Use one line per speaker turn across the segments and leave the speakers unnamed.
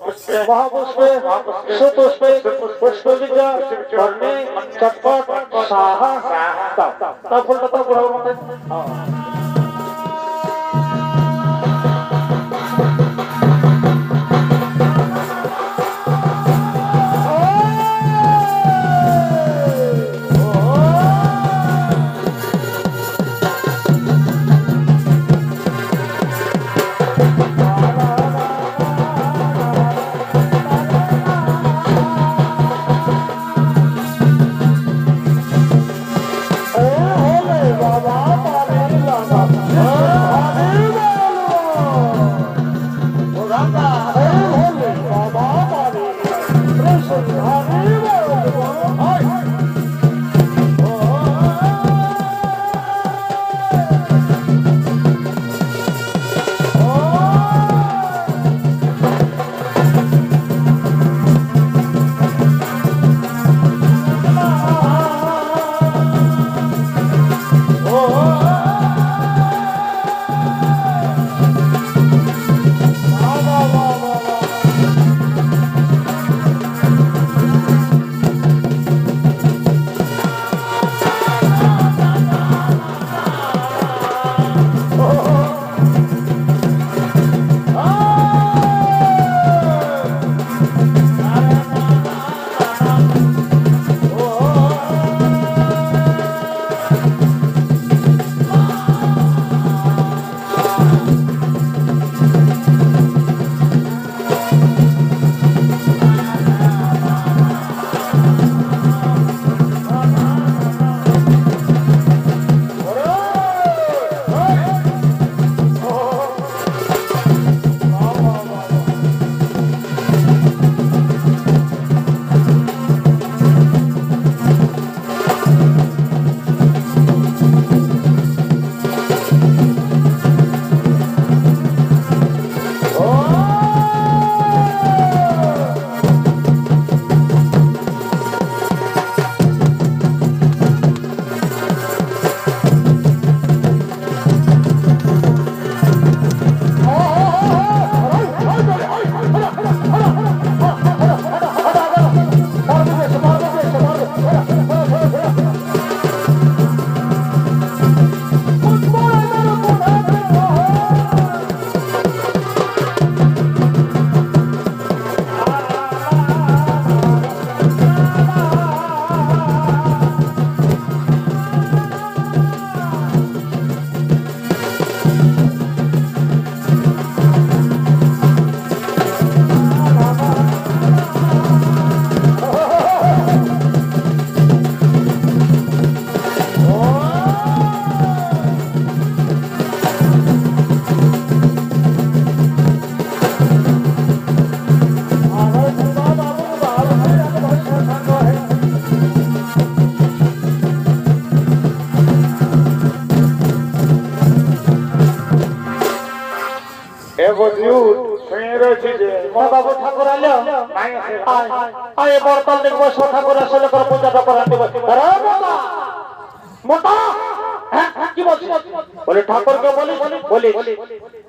পুষ্পে মহাপুষ্পে সুপুষ্পে পুষ্পবিদ্যা কর্ণে চটপট সাহা দাও দাও ফুলটা তো বাবু ঠাকুর আলো আয় বরতল দেখব সো ঠাকুর আসলে করে পূজাটা মোটা। হ্যাঁ, হ্যাঁ, বলি বলি।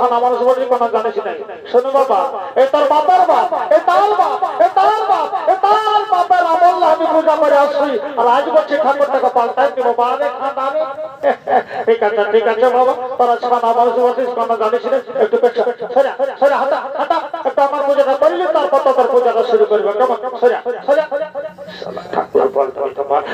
শোনো তোরা মানুষ বলি কোনো জানিস নাই। শোনো বাবা, এ তোর বাবার বাপ, এ তাল বাপ, এ তাল বাপ, এ তাল বাপের আমল আমি পূজা করে আসি আর আজ বলছি ঠাকুরটাকে পাল্টাই দিব, বারে খাতারে ঠিক আছে ঠিক আছে বাবা, তোরা ছানা মানুষ বলিস কোনো জানিস না একটু পেছা সরা সরা, হাঁটা হাঁটা, একটু আমার পূজাটা করলি তারপর তোর পূজাটা শুরু করবে। কেমন? সরা সরা শালা ঠাকুর বলতে বলতে মা লাজ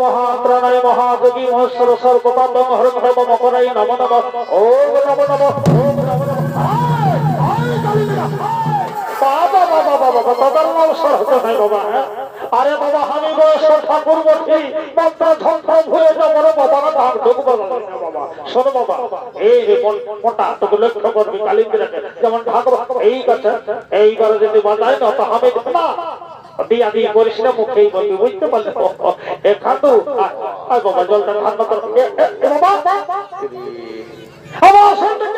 মহাত্রাণায় মহাযোগী মহেশ্বর সর্বপাপম হরং হরম মকরাই নম নম। ওম নম নম হ্যাঁ? এই কালিন্দিরাকে যেমন এই কথা এইবারে যদি বাজায় না তো আমি দিয়া দিয়ে করিস না মুখেই বলবি বুঝতে পারলে এ খাতু আয় বাবা জলটা ঠান্ডা এ বাবা। আমার শুনতে কেমন লাগল না?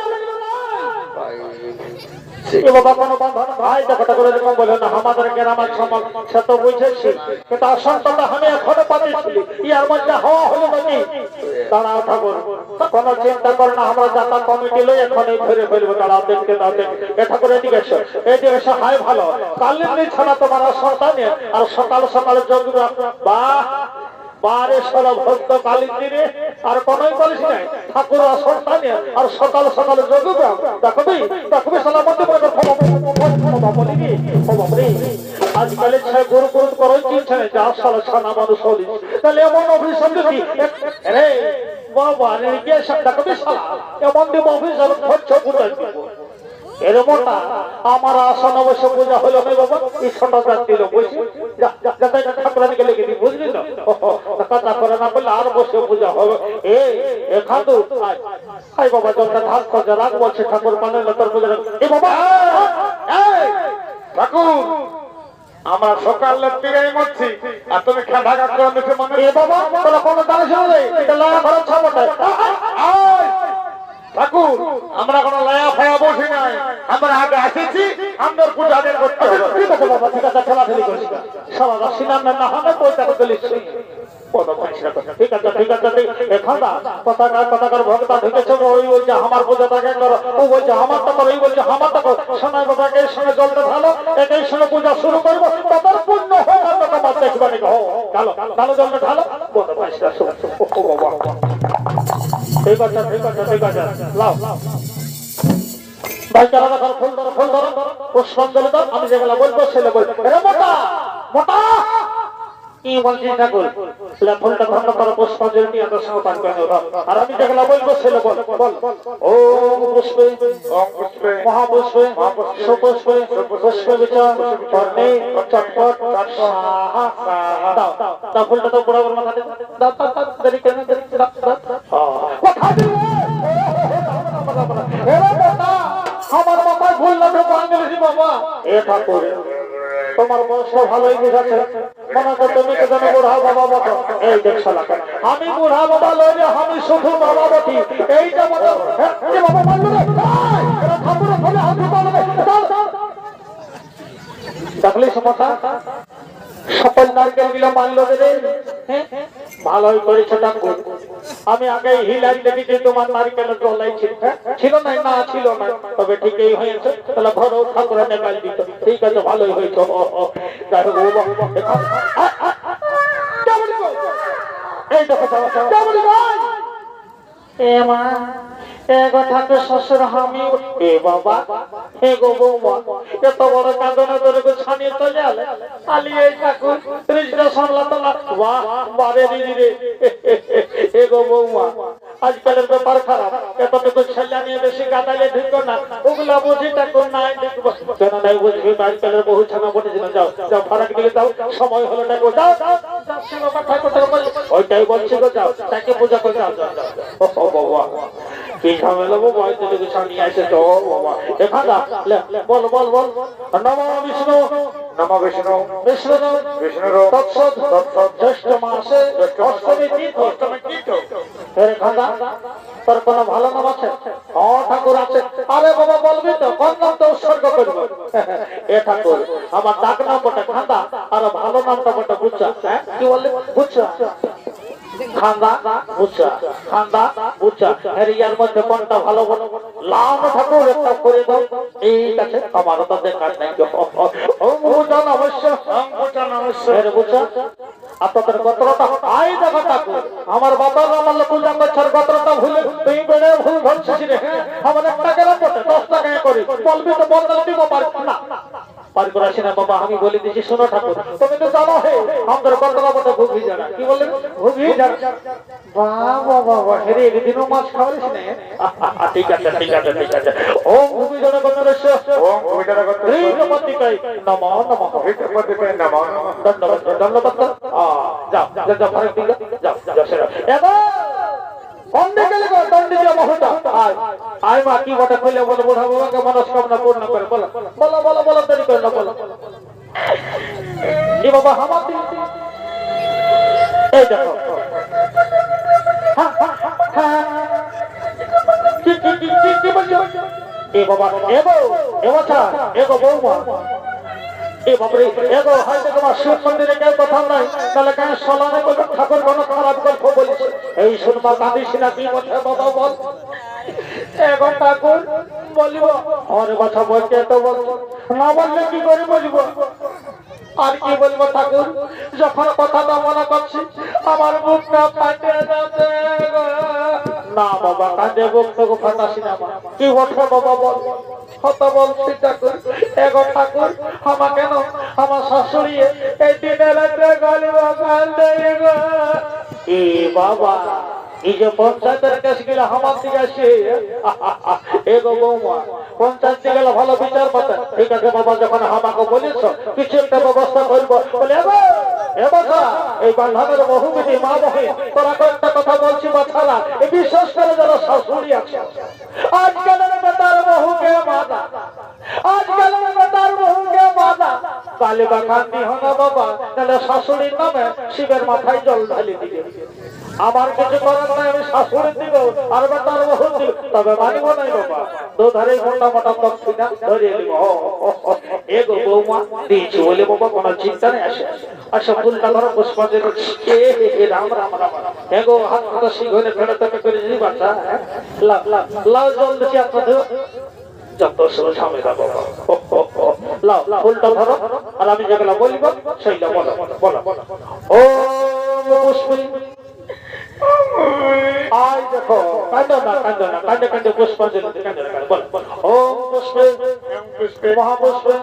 এ বাবা কোনো বান্ধব ভাই দেখাটা করে এরকম বলে না, আমাদের গ্রামের সমাজ সে তো বুঝেছি, কিন্তু অসন্তটা আমি এখনও পাচ্ছি ইয়ার মধ্যে হওয়া হলো নাকি? দাঁড়াও ঠাকুর, কোনো চিন্তা করে না, আমরা যাতা কমিটি লই এখনই ফিরে ফেলব, দাঁড়াও, দেখতে দাও এ ঠাকুর, এদিকে এসো ছাড়া তোমার সন্তানে আর সকাল সকাল যোগ বাহ! বারে সারা ভক্ত কালিন্দিরে আর কোনই বলিস নাই। ঠাকুর সন্তানে আর সকাল সকাল যোগ দেখবি দেখবি সালা বলিনি ও বাবরে আজকাল ছে গুরু গুরু করই চিনছে না যা সালা ছানা মানুষ হলি তাহলে এমন অভিশাপ দিবি? রে বাবা রে কে দেখবি সালা এমন দিব অভিশাপ? খরচ দিব এরকমটা আমার আসন অবশ্য পূজা হলো না বাবা এই ছোট জাত দিল বুঝছি যাতে ঠাকুরানিকে লিখে দিই বুঝলি না কথা করে না বললে আর বসে পূজা হবে। এ এখান তো আই বাবা জলটা ঢাল খরচা রাখ বলছে ঠাকুর মানে না তোর পূজা। এ বাবা
ঠাকুর আমরা সকাল থেকে মরছি আর তুমি খেলা করে নিতে মনে
এ বাবা তোরা কোনো দাঁড়া শুনে এটা লাগা ঘরের ছাপটা
আয়! ঠাকুর, আমরা কোনো লায়া ফায়া বসি নাই। আমরা আগে আসেছি, আমরা পূজা করতে হবে।
পয়সা বলছে, আমার পূজাটাকে করো। বলছে, আমারটা করো। এই বলছে, আমারটা সঙ্গে জলটা ঢালো এটাই সঙ্গে পূজা শুরু করব। তাদের পূর্ণ হয়ে যাবে তোমার দেখবে নাকি ঢালো ঢালো, জলটা বাবা। ঠিক আছে ঠিক আছে ঠিক আছে লাও। ভাই চালা দেখো ফুল ধরো ফুল ধরো। পুষ্পাঞ্জলি দাও, আমি যেগুলো বলব সেগুলো বলব। রে মোটা মোটা! কি বলছিস ঠাকুর লে ফুলটা ধন্য করো পুষ্পাঞ্জলি নিয়ে তোর সঙ্গে পান করে আর আমি যেগুলো বলব সেগুলো বল বল। ও পুষ্পে
পুষ্পে
মহাপুষ্পে সুপুষ্পে পুষ্পে বিচার কর্ণে চটপট দাও দাও ফুলটা তো বুড়া বুড়া মাথা দাও দাও দাও, দেরি কেন দেরি দাও দাও তোমার ভালোই বুঝাচ্ছে। মনে হচ্ছে তুমি তো যেন বুড়া বাবা এই আমি বুড়া বাবা আমি শুধু বাবা বটি। এইটা হ্যাঁ, সকল নারকেলগুলো মানলো হ্যাঁ? ভালোই করেছে ঠাকুর। আমি আগে হিলাই দেখেছি তোমার নারিকেলের ডলাই ছিল হ্যাঁ? ছিল না না ছিল না তবে ঠিকই হয়েছে তাহলে ঘর ঠাকুরের নেপাল দিত ঠিক আছে ভালোই হয়েছে? এই দেখো? এ মা আজকালের ব্যাপার খারাপ এতটুকু ছেলে নিয়ে বেশি কাটালে ঢুকো না ওগুলা বুঝি ঠাকুর নাই দেখব আজকালের বহু ছানা বটেছিল যাও যাও ফারাক দিকে যাও সময় হলো ঠাকুর যাও যাও যাও, ওইটাই বলছি যাও তাকে পূজা করে যাও যাও যাও বাবা বাবা তো তোর কোন ভালো নাম আছে ও ঠাকুর আছে আরে বাবা বলবি তো কোন উৎসর্গ করব এ ঠাকুর আমার ডাক নাম বটে খান্দা আর ভালো নামটা বটে হ্যাঁ? কি বললি বুচ্চা খান্দা বুচ্চা খান্দা ইয়ার মধ্যে কোনটা ভালো বলো? লাল ঠাকুর একটা করে দাও। এই কাছে আমার তো দেখার নাই। ও অবশ্য
নমস্য
এর বুঝা? আপনাদের গোত্রটা আই দেখো ঠাকুর। আমার বাবার আমার করছে গোত্রটা ভুলে তুই বেড়ে ভুল ধরছিস রে? আমার একটা গেলাম বটে দশ টাকা করে। বলবি তো বদল দিব পারবি না। পারবি করে না বাবা আমি বলে দিচ্ছি শোনো ঠাকুর। তুমি তো জানো হে আমাদের মতো ঘুগি জানা কি বললেন ঘুগি জানা বাবা বাবা একদিনও মাছ খাওয়ারিস না ঠিক আছে ঠিক আছে ঠিক আছে। ও ঘুগি জানা
ওম ভূমিকারা করতে
ঋতপতিকাই নম। নম
ভিতরপতি নমঃ
ধন্যবাদ ধন্যবাদ যাও যাও যাও ফারুক দিকে যাও যাও সেরা। এবার কন্ডে গেলে গো দণ্ডে যে মহতা আয় আয় মা কি বটে কইলে বলে বুড়া বাবাকে মনস্কামনা পূর্ণ করে বলো। বলো বলো বলো দেরি করে না বলো। এ বাবা দিন। এই দেখো এ বাবা এ বউ এ গো বৌমা। এ বাপরে এগো হয়তো তোমার শিব মন্দিরে কেউ কথা নাই। তাহলে কেন সলানে বলবে ঠাকুর কোনো খারাপ গল্প বলিস? এই শুনবা কাঁদিস না কি বলছে বাবা বল। এগো ঠাকুর বলিব। আরে বাছা বলছে তো বলব না বললে কি করে বলব? আর কি বলব ঠাকুর? যখন কথাটা মনে করছি আমার বুকটা ফাটে না বাবা, কাঁদে বুক তোকে ফাটাসি না। কি ওঠো বাবা। বল কত বলছি ঠাকুর। এগো ঠাকুর আমা কেন আমার শাশুড়ি এই দিনে রাত্রে গলিব কান্দে এ বাবা। বিশেষ করে যারা শাশুড়ি আছে। আজকালের বেতার বহুকে মাদা আজকালের বেতার বহুকে মাদা কালে বা কান্দি হনা বাবা তাহলে শাশুড়ির নামে শিবের মাথায় জল ঢালি দিবে। আমার কিছু করার নাই, আমি শাশুড়ির দিব, আর বেতার বহু দিব তবে মানিব নাই বাবা। দুধারে মোটা মোটা দক্ষিণা ধরিয়ে দিব এগো বৌমা দিয়েছি বলে বাবা, কোনো চিন্তা নেই, আসে। ধরো এ, হে রাম রাম রাম। হাত হাত করে বাচ্চা। লাভ লাভ লাভ জল আপনাদের ধরো আমি যেগুলো বলব সেইটা বলো বলো। ও, পুষ্পী। আই দেখো কান্দো না কান্দো না কান্দে কান্দে পুষ্পাঞ্জলি কান্দে না বলো। ওম পুষ্পে
পুষ্পে
মহাপুষ্পে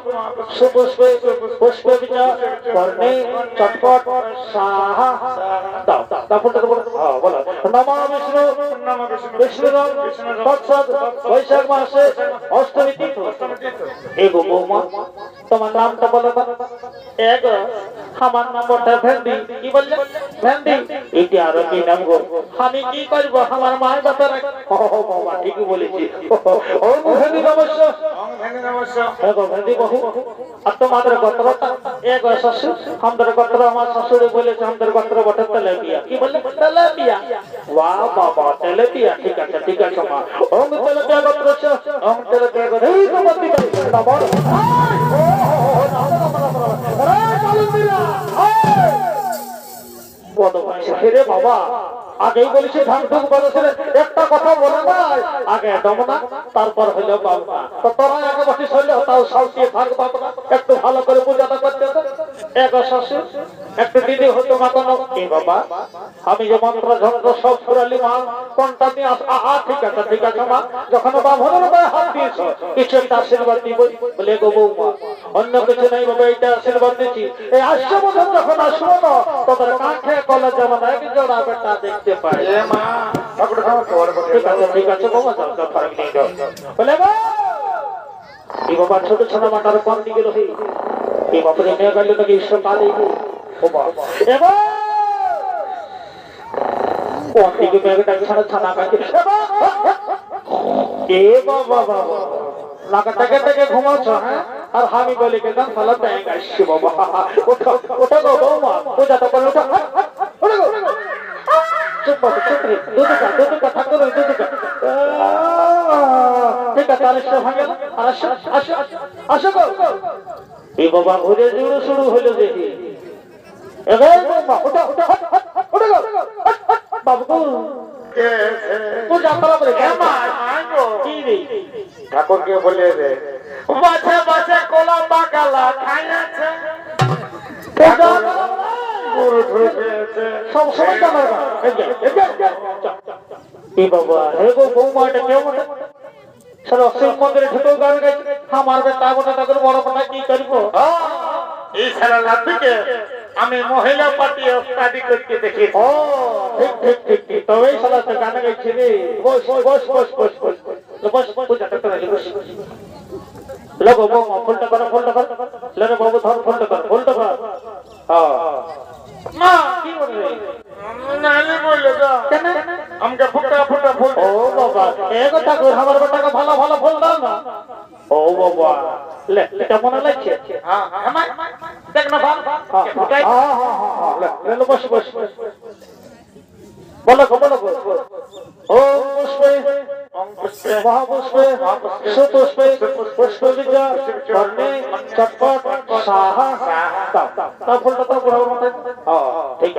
সুপুষ্পে পুষ্পে বিজয় কর্ণে চটপট সাহা দাও দাও ফুলটা বলো। বলো। নমঃ বিষ্ণু
নমঃ বিষ্ণু
বিষ্ণুরাম তৎসৎ বৈশাখ মাসে অষ্টমী তিথি। এগো বৌমা তোমার নামটা বলো এক আমার নামটা ভেন্ডি কি বললে? ভেন্ডি এটি আরও কি নাম? গো আমি কি করব আমার মায়ের ব্যাপারে ও বাবা ঠিকই বলেছি ও অবশ্য
নমস্য
তোমাদের শ্বশুর আমাদের গোত্র আমার শ্বশুরে বলেছে আমাদের গোত্র বটে তেলেপিয়া কি বললে তেলেপিয়া বাহ বাবা তেলেপিয়া ঠিক আছে ঠিক আছে মা ওম তেলেপিয়া গোত্র ওম তেলেপিয়া গোত্র এই তো মতি করি না বড় কত পয়সা ফিরে বাবা আগেই বলেছি ধান ঢুক বলেছিলেন একটা কথা বলে নাই। আগে ডমনা তারপর হইল বাবা তো তোরা আগে বসিস হইল তাও সাউটিয়ে থাক একটু ভালো করে পূজাটা করতে তো শ্বশুর একটু দিদি হতো মা এ বাবা আমি যে মন্ত্র যন্ত্র সব ফুরালি মা কোনটা নিয়ে আহা ঠিক আছে ঠিক আছে মা। যখন বাভনের গায়ে হাত দিয়েছ। কিছু একটা আশীর্বাদ দিব। বলে গো বৌমা অন্য কিছু নাই বাবা এইটা আশীর্বাদ দিচ্ছি। এই আসছে বছর যখন আসব না তোদের কাঁখে কলে যেমন এক জোড়া বেটা দেখতে পাই ঠিক আছে ঠিক আছে বাবা যাও যাও ফারাক বলে বাবা ছোট ছোট মাটার কোন দিকে রহি? এই বাপরে মেয়ে গেল নাকি ঈশ্বর কালে ও বাবা এবার! কোন দিকে মেয়েটা ছাড়া ছানা কাছে এ বাবা বাবা লাগা থেকে থেকে ঘুমাচ্ছ হ্যাঁ? আর আমি বলি গেলাম তাহলে ব্যাং আসছি বাবা। ওঠো ওঠো গো, বৌমা। পূজা তো করে ওঠো। ওঠো চুপ বাবা রে। দুদুকা দুদুকা ভাঙে না? আসো এই বাবা ঘুরে জুড়ে শুরু হইল দেখি।
এ ঠাকুরকে বলে রে বাছে বাছে কোলা বাকালা খাইয়াছে।
পূজা
গুরু ঢুকেছে
সব সময় জানার না এই যে, এই যে, এই যে। এই বাবা হে গো বৌমা এটা কেমন? সারা শিব মন্দিরে ঢুকেও গান গাইছে। আমার বেটা গোটা তাদের বড় বেটা কি করব?
এই সারা রাত্রিকে আমি মহিলা পার্টি স্টাডি করতে দেখি।
ও ঠিক ঠিক ঠিক ঠিক। তবেই সালা তো গান গাইছে রে। বস বস বস বস বস বস বস পূজা করতে রাজি বস। লগো বৌমা ফুলটা করো ফুলটা করো। লরে বাবু ধর ফুলটা কর ফুলটা কর। মা কি বলবে
নালি বললে
কেন?
আমাকে ফুটা ফুটা ফুল।
ও বাবা এ কথা কই আমার বেটাকে ভালো ভালো ফুল দাও না ও বাবা লে এটা মনে লাগছে?
হ্যাঁ আমার দেখ না ভালো
হ্যাঁ হ্যাঁ। হ্যাঁ হ্যাঁ। লে লে বস বস বস বলো বলো ও পুষ্পে মহাপুষ্পে সুপুষ্পে পুষ্পবিদ্যা কর্ণে চটপট সাহা ফুলটা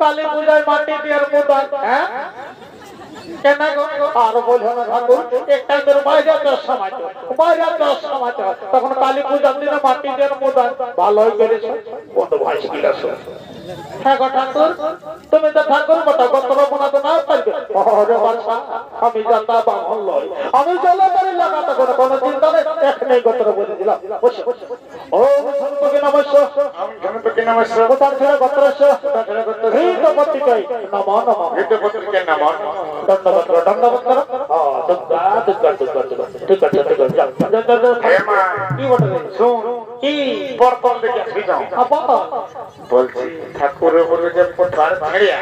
কালী মাটি দেওয়ার হ্যাঁ? আর না ঠাকুর তখন কালী পূজার দিনে মাটি দেওয়ার মোদান ভালোই বন্ধু ভাই হ্যাঁ ঠাকুর, তুমি তো ঠাকুর বটা গতর বানাতে না পারবে ওরে বাচ্চা আমি জানতা বাহন লয় আমি চলে পারি লাগাতে কোনো কোনো চিন্তা নেই। এখনই গতর বলে দিলাম। ও সন্তকে নমস্য।
আমি জনপক্ষী নমস্কার
কোথার ছেড়ে গতরস্য হৃদ পত্রিকায় নম নম।
ঋতুপত্রিকে নাম
দণ্ডবত দণ্ডবত। হ্যাঁ, দুর্গা, দুর্গা, দুর্গা, দুর্গা। ঠিক আছে, ঠিক আছে, কি বটে
শুন
কি?
বর্তমান দেখে আসবি যাও। বলছি ঠাকুরের বলে যে পোঠার ভাড়িয়া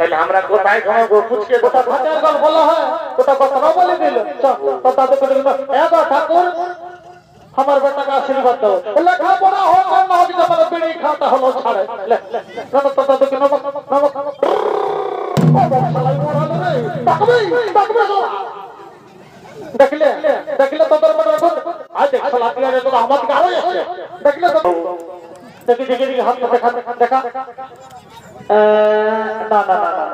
তাহলে আমরা কোথায় ঘুমাবো? পুচকে
ওটা ভাতের গল বলা হয়, ওটা গতরা বলে দিল। তাদের করে দিল, এ গো ঠাকুর, আমার বেটাকে আশীর্বাদ দাও। লেখাপড়া হোক আর না হোক আমার বিড়ি খাওয়াটা হলো ছাড়ে। তাদেরকে। দেখলে দেখলে দেখ। না না না।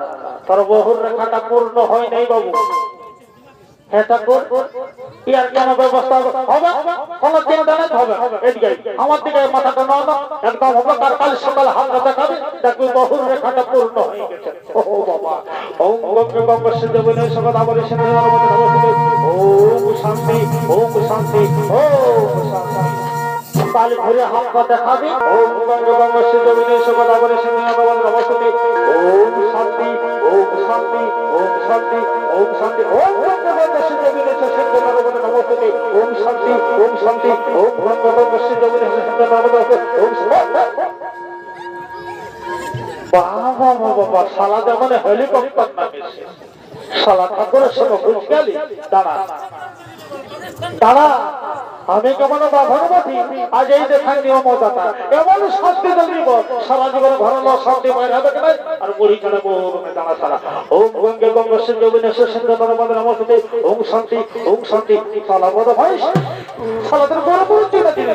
তোর বহুর রেখাটা পূর্ণ হয় নাই বাবু। হ্যাঁ আমার দিকে মাথাটা না। একদম হবে তার কাল সকাল হাতটা দেখাবে। দেখবি বহুর রেখাটা পূর্ণ হয়ে গেছে। ও বাবা। ওম গঙ্গে কাল ঘুরে হাতটা দেখাবে ওম গঙ্গে গঙ্গ সিদ্ধ বনে সগত আবরে সিদ্ধ নরমতে নমস্তে ওম শান্তি ওম শান্তি ওম শান্তি ওম শান্তি। ওম গঙ্গে গঙ্গ সিদ্ধ বনে সিদ্ধ নরমতে নমস্তে ওম শান্তি ওম শান্তি, ওম গঙ্গে গঙ্গ সিদ্ধ বনে সিদ্ধ নরমতে ওম বাবা বাবা শালা যেমন হেলিকপ্টার নামিয়েছে। শালা ঠাকুরের সঙ্গে ঘুষ গেলি, দাঁড়া। দাঁড়া আমি কেমন ভগবতী? আজ এই দেখান নিয়ম দাতা এমন শাস্তি দিব। সারা জীবন ঘর শান্তি বাইরে হবে কেন আর বুড়ি বহুরূপে দাঁড়া সারা? ওম গঙ্গে গঙ্গ সিন্ধু বিনেশ সিন্ধু নর্মদে নমস্তে। ওম শান্তি ওম শান্তি। সালাবদ ভাই সালাদের বড় বড় চিন্তা দিলে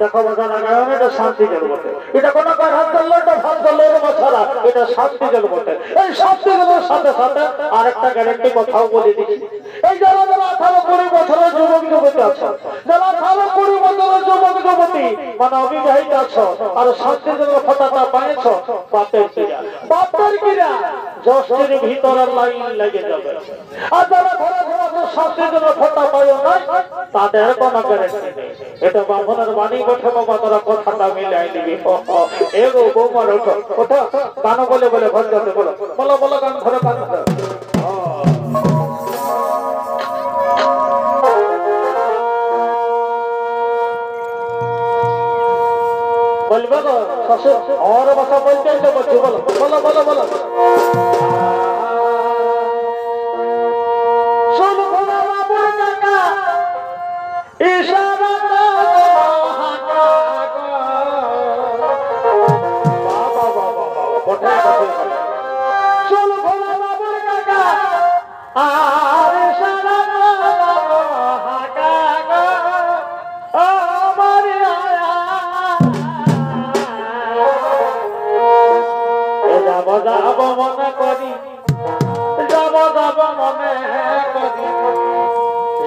দেখো বাবা নারায়ণ এটা শান্তি জল বটে। এটা কোনো হাত ধরলো এটা ভাত ধরলো এরকম এটা শান্তি জল বটে। এই শান্তি জলের সাথে সাথে আরেকটা গ্যারেন্টি কথাও বলে দিচ্ছি। এই যারা যারা আঠারো কুড়ি বছরের যুবক যুবতী আছো, যারা আঠারো কুড়ি বছরের যুবক যুবতী মানে অবিবাহিত আছো আর শান্তি জলের ফটাটা পাইছ বাপের কিরা বাপের কিরা জষ্টের ভিতরে লাইন লেগে যাবে। আর যারা ঘরে ঘরে শান্তি জলের ফটা পাইও না তাদের কোনো গ্যারেন্টি নেই। এটা বামনের বাণী বটে বাবা তোরা কথাটা মিলাই দিবি। এগো, বৌমার গান বলে বলে যাতে বলো। বলো বলো, গান ধরে গান ধরে। বলবে গো শ্বশুর আমার বাসা পর্যন্ত বলছি বলো বলো বলো বলো।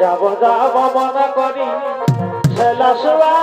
যাব যাব মনে করি সেলা সোয়া